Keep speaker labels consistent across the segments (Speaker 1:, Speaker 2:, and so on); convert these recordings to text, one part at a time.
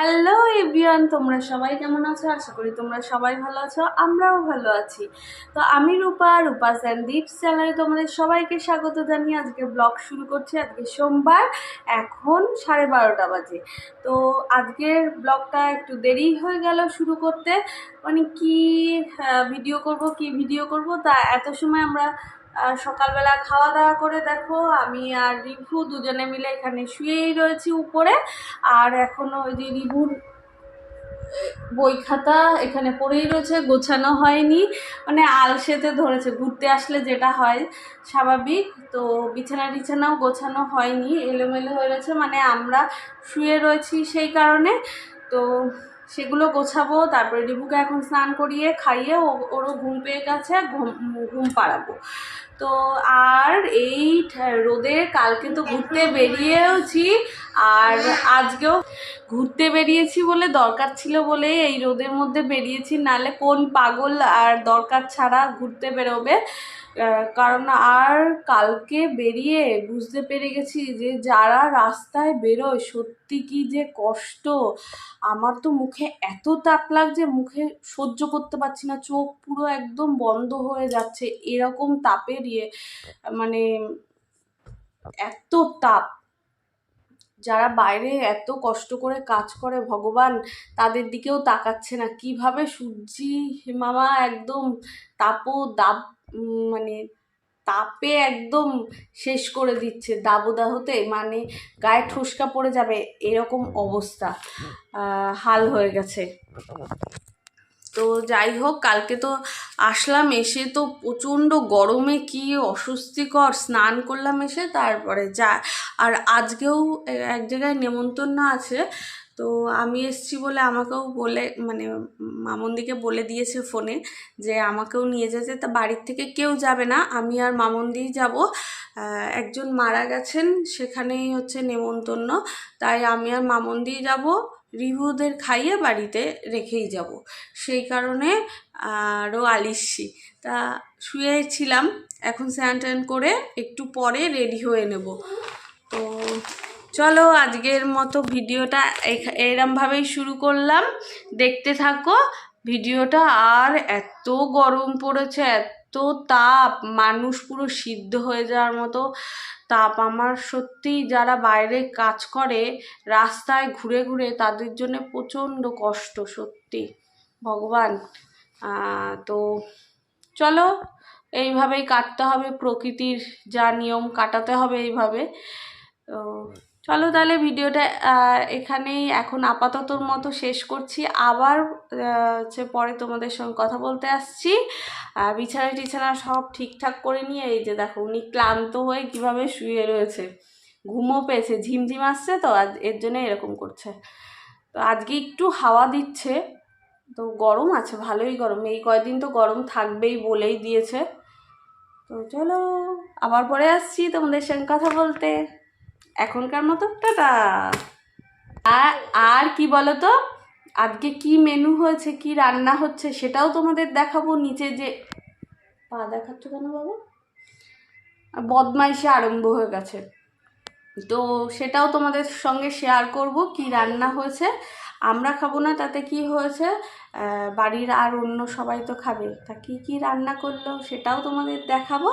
Speaker 1: Hello everyone তোমরা সবাই কেমন আছো? আশা করি তোমরা সবাই ভালো আছো, আমরাও ভালো আছি। তো আমি রূপা রূপা স্যান্ডিপ চ্যানেলে তোমাদের সবাইকে স্বাগত জানিয়ে আজকে ব্লগ শুরু করছি। আজকে সোমবার, এখন সাড়ে বারোটা বাজে। তো আজকের ব্লগটা একটু দেরি হয়ে গেল শুরু করতে। মানে কি ভিডিও করব, কি ভিডিও করব তা এত সময় আমরা সকালবেলা খাওয়া দাওয়া করে দেখো, আমি আর রিভু দুজনে মিলে এখানে শুয়েই রয়েছি উপরে। আর এখনও ওই যে রিভুর বই খাতা এখানে পড়েই রয়েছে, গোছানো হয়নি। মানে আলসেতে ধরেছে, ঘুরতে আসলে যেটা হয় স্বাভাবিক। তো বিছানা টিছানাও গোছানো হয়নি, এলোমেলো হয়ে রয়েছে। মানে আমরা শুয়ে রয়েছি সেই কারণে। তো সেগুলো গোছাবো, তারপরে রিভুকে এখন স্নান করিয়ে খাইয়ে ওরও ঘুম পেয়ে গেছে, ঘুম ঘুম পাড়াবো। তো আর এই রোদে কালকে তো ঘুরতে বেরিয়েওছি, আর আজকেও ঘুরতে বেরিয়েছি বলে দরকার ছিল বলে এই রোদের মধ্যে বেরিয়েছি, নালে কোন পাগল আর দরকার ছাড়া ঘুরতে বেরোবে। কারণ আর কালকে বেরিয়ে বুঝতে পেরে গেছি যে যারা রাস্তায় বেরোয় সত্যি কি যে কষ্ট। আমার তো মুখে এত তাপ লাগছে মুখে সহ্য করতে পারছি না চোখ পুরো একদম বন্ধ হয়ে যাচ্ছে এরকম তাপের ইয়ে মানে এত তাপ। যারা বাইরে এত কষ্ট করে কাজ করে ভগবান তাদের দিকেও তাকাচ্ছে না। কীভাবে সূর্যি মামা একদম তাপো উম, মানে তাপে একদম শেষ করে দিচ্ছে দাবদাহতে মানে গায়ে ঠুসকা পড়ে যাবে এরকম অবস্থা। হাল হয়ে গেছে। তো যাই হোক, কালকে তো আসলাম, এসে তো প্রচণ্ড গরমে কি অস্বস্তিকর স্নান করলাম এসে, তারপরে যা, আর আজকেও এক জায়গায় নেমন্তন্ন আছে। তো আমি এসছি বলে আমাকেও বলে মানে মামন্দিকে বলে দিয়েছে ফোনে যে আমাকেও নিয়ে যেতে। তা বাড়ির থেকে কেউ যাবে না, আমি আর মামন্দিই যাব। একজন মারা গেছেন, সেখানেই হচ্ছে নেমন্তন্ন। তাই আমি আর মামন্দি যাব, রিভুদের খাইয়ে বাড়িতে রেখেই যাব। সেই কারণে আরও আলিসি। তা শুয়েছিলাম, এখন স্নান টান করে একটু পরে রেডি হয়ে নেব। তো চলো আজকের মতো ভিডিওটা এরমভাবেই শুরু করলাম। দেখতে থাকো, ভিডিওটা আর এত গরম পড়েছে, এত তাপ। মানুষ পুরো সিদ্ধ হয়ে যাওয়ার মতো তাপ। আমার সত্যি যারা বাইরে কাজ করে, রাস্তায় ঘুরে ঘুরে, তাদের জন্য প্রচণ্ড কষ্ট, সত্যি। ভগবান। তো চলো, এইভাবেই কাটতে হবে। প্রকৃতির যা নিয়ম, কাটাতে হবে এইভাবে। চলো তাহলে ভিডিওটা এখানেই। এখন আপাততর মতো শেষ করছি। আবার হচ্ছে পরে তোমাদের সঙ্গে কথা বলতে আসছি। বিছানা টিছানা সব ঠিকঠাক করে নিয়ে, এই যে দেখো উনি ক্লান্ত হয়ে কীভাবে শুয়ে রয়েছে। ঘুমও পেয়েছে, ঝিমঝিম আসছে তো, আজ এর জন্য এরকম করছে। তো আজকে একটু হাওয়া দিচ্ছে, তো গরম আছে, ভালোই গরম। এই কয়দিন তো গরম থাকবেই বলেই দিয়েছে। তো চলো, আবার পরে আসছি তোমাদের সঙ্গে কথা বলতে। এখনকার মতো? টাটা! আর আর কি বলো তো আজকে কি মেনু হয়েছে, কি রান্না হচ্ছে সেটাও তোমাদের দেখাবো নিচে যে পা দেখাচ্ছ কেন বাবা? বদমাইশে আরম্ভ হয়ে গেছে। তো সেটাও তোমাদের সঙ্গে শেয়ার করব কি রান্না হয়েছে, আমরা খাব না, তাতে কি হয়েছে বাড়ির আর অন্য সবাই তো খাবে, তা কি কি রান্না করল সেটাও তোমাদের দেখাবো।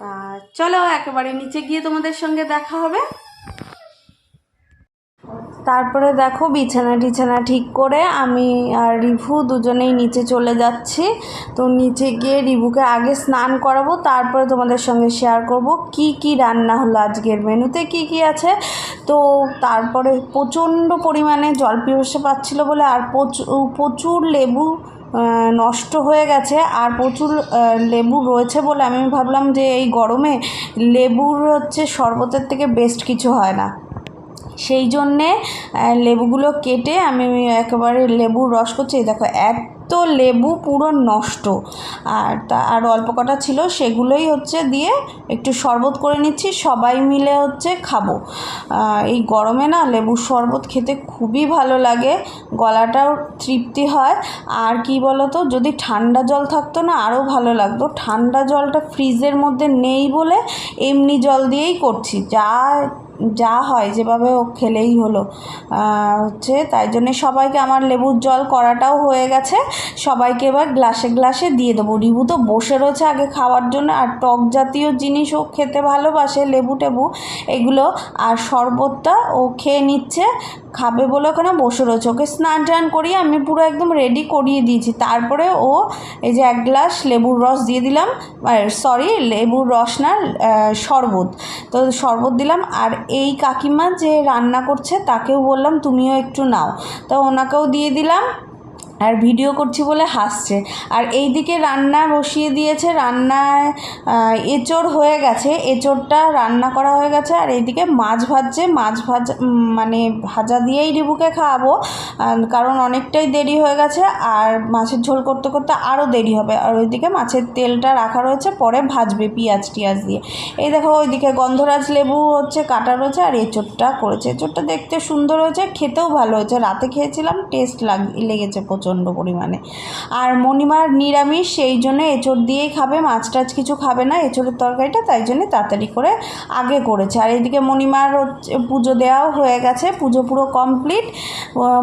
Speaker 1: তা চলো একেবারে নিচে গিয়ে তোমাদের সঙ্গে দেখা হবে। তারপরে দেখো বিছানা টিছানা ঠিক করে আমি আর রিভু দুজনেই নিচে চলে যাচ্ছি। তো নিচে গিয়ে রিভুকে আগে স্নান করাবো, তারপরে তোমাদের সঙ্গে শেয়ার করব কি কি রান্না হলো আজকের মেনুতে, কি কি আছে। তো তারপরে প্রচণ্ড পরিমাণে জল পিপাসা পাচ্ছিলো বলে আর প্রচুর লেবু নষ্ট হয়ে গেছে আর প্রচুর লেবু রয়েছে বলে আমি ভাবলাম যে এই গরমে লেবুর হচ্ছে শরবতের থেকে বেস্ট কিছু হয় না। সেই জন্যে লেবুগুলো কেটে আমি একেবারে লেবুর রস করছি। দেখো দেখো এত লেবু পুরো নষ্ট। আর তা, আর অল্প কটা ছিল, সেগুলোই হচ্ছে দিয়ে একটু শরবত করে নিচ্ছি, সবাই মিলে হচ্ছে খাব। এই গরমে না লেবুর শরবত খেতে খুবই ভালো লাগে, গলাটাও তৃপ্তি হয়। আর কি বলো তো যদি ঠান্ডা জল থাকতো না আরও ভালো লাগতো। ঠান্ডা জলটা ফ্রিজের মধ্যে নেই বলে এমনি জল দিয়েই করছি, যা
Speaker 2: যা হয় যেভাবে ও খেলেই হলো। হচ্ছে তাই জন্যে সবাইকে আমার লেবুর জল করাটাও হয়ে গেছে। সবাইকে এবার গ্লাসে গ্লাসে দিয়ে দেবো। রিবু তো বসে রয়েছে আগে খাওয়ার জন্য আর টক জাতীয় জিনিস ও খেতে ভালোবাসে লেবু টেবু, এগুলো আর শরবতটা ও খেয়ে নিচ্ছে। খাবে বলে ওখানে বসে রয়েছে। ওকে স্নান টান করিয়ে আমি পুরো একদম রেডি করিয়ে দিয়েছি। তারপরে ও এই যে এক গ্লাস লেবুর রস দিয়ে দিলাম। সরি লেবুর রস না শরবত। তো শরবত দিলাম। আর এই কাকিমা যে রান্না করছে, তাকেও বললাম, তুমিও একটু নাও। তো ওনাকেও দিয়ে দিলাম। আর ভিডিও করছি বলে হাসছে। আর এইদিকে রান্না বসিয়ে দিয়েছে, রান্নায় এঁচোড় হয়ে গেছে। এঁচোড়টা রান্না করা হয়ে গেছে আর এইদিকে মাছ ভাজছে। মাছ ভাজা মানে ভাজা দিয়েই রিবুকে খাওয়াবো কারণ অনেকটাই দেরি হয়ে গেছে। আর মাছের ঝোল করতে করতে আরও দেরি হবে। আর ওইদিকে মাছের তেলটা রাখা রয়েছে, পরে ভাজবে পেঁয়াজ টিয়াজ দিয়ে। এই দেখো ওইদিকে গন্ধরাজ লেবু হচ্ছে কাটা রয়েছে আর এঁচোড়টা করেছে। এঁচোড়টা দেখতে সুন্দর হয়েছে, খেতেও ভালো হয়েছে। রাতে খেয়েছিলাম, টেস্ট লাগ লেগেছে প্রচণ্ড পরিমাণে। আর মণিমার নিরামিষ, সেই জন্য এঁচোড় দিয়েই খাবে মাছ টাছ কিছু খাবে না, এঁচোড়ের তরকারিটা তাই জন্য তাড়াতাড়ি করে আগে করেছে। আর এইদিকে মণিমার হচ্ছে, পুজো দেওয়াও হয়ে গেছে, পুজো পুরো কমপ্লিট।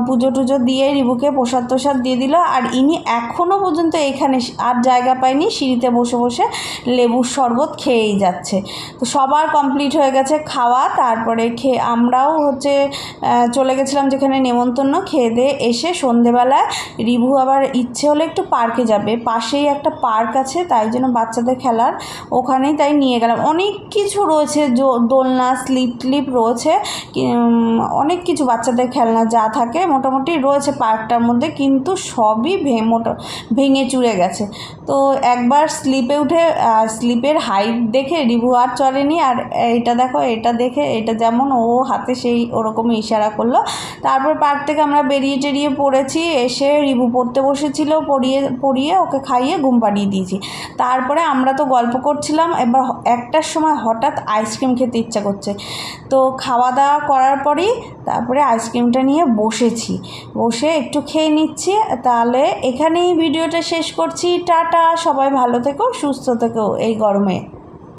Speaker 2: পুজো টুজো দিয়ে রিবুকে প্রসাদ তোসাদ দিয়ে দিল। আর ইনি এখনও পর্যন্ত এখানে আর জায়গা পায়নি, সিঁড়িতে বসে বসে লেবুর শরবত খেয়েই যাচ্ছে। তো সবার কমপ্লিট হয়ে গেছে খাওয়া, তারপরে খেয়ে আমরাও হচ্ছে চলে গেছিলাম যেখানে নেমন্তন্ন, খেয়ে দিয়ে এসে সন্ধেবেলায় রিভু আবার ইচ্ছে হলে একটু পার্কে যাবে। পাশেই একটা পার্ক আছে, তাই জন্য বাচ্চাদের খেলার ওখানেই তাই নিয়ে গেলাম। অনেক কিছু রয়েছে দোলনা, স্লিপ টিপ রয়েছে অনেক কিছু বাচ্চাদের খেলনা যা থাকে মোটামুটি রয়েছে পার্কটার মধ্যে, কিন্তু সবই মোটা, ভেঙে চুরে গেছে। তো একবার স্লিপে উঠে স্লিপের হাইট দেখে রিভু আর চলেনি, আর এটা দেখো, এটা দেখে, এটা যেমন ও হাতে সেই ওরকম ইশারা করল। তারপর পার্ক থেকে আমরা বেরিয়ে টেরিয়ে পড়েছি, এসে রিভু পড়তে বসেছিল, পড়িয়ে পড়িয়ে ওকে খাইয়ে ঘুম পাড়িয়ে দিয়েছি। তারপরে আমরা তো গল্প করছিলাম, এবার একটার সময় হঠাৎ আইসক্রিম খেতে ইচ্ছা করছে। তো খাওয়া দাওয়া করার পরেই তারপরে আইসক্রিমটা নিয়ে বসেছি। বসে একটু খেয়ে নিচ্ছি, তাহলে এখানেই ভিডিওটা শেষ করছি। টাটা, সবাই ভালো থেকো, সুস্থ থেকো এই গরমে।